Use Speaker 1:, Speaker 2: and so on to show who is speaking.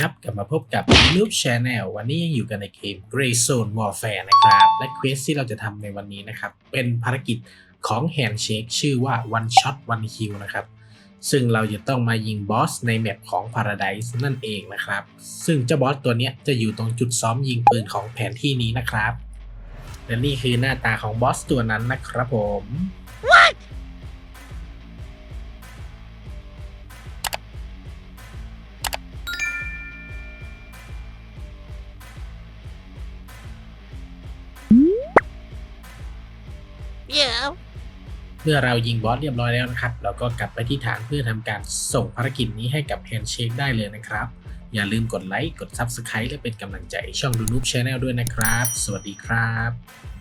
Speaker 1: ครับ กลับมาพบกับ Noob Channel วันนี้ยังอยู่กันในเกม Grey Zone Warfare นะครับ และเควสที่เราจะทำในวันนี้นะครับ เป็นภารกิจของ Handshake ชื่อว่า One Shot One Kill นะครับ ซึ่งเราจะต้องมายิงบอสในแมปของ Paradise นั่นเองนะครับ ซึ่งเจ้าบอสตัวนี้จะอยู่ตรงจุดซ้อมยิงปืนของแผนที่นี้นะครับ และนี่คือหน้าตาของบอสตัวนั้นนะครับผม
Speaker 2: Yeah.
Speaker 1: เมื่อเรายิงบอสเรียบร้อยแล้วนะครับ เราก็กลับไปที่ฐานเพื่อทำการส่งภารกิจนี้ให้กับแฮนเชกได้เลยนะครับ อย่าลืมกดไลค์ กด Subscribe และเป็นกำลังใจช่องดูนูบชาแนลด้วยนะครับ สวัสดีครับ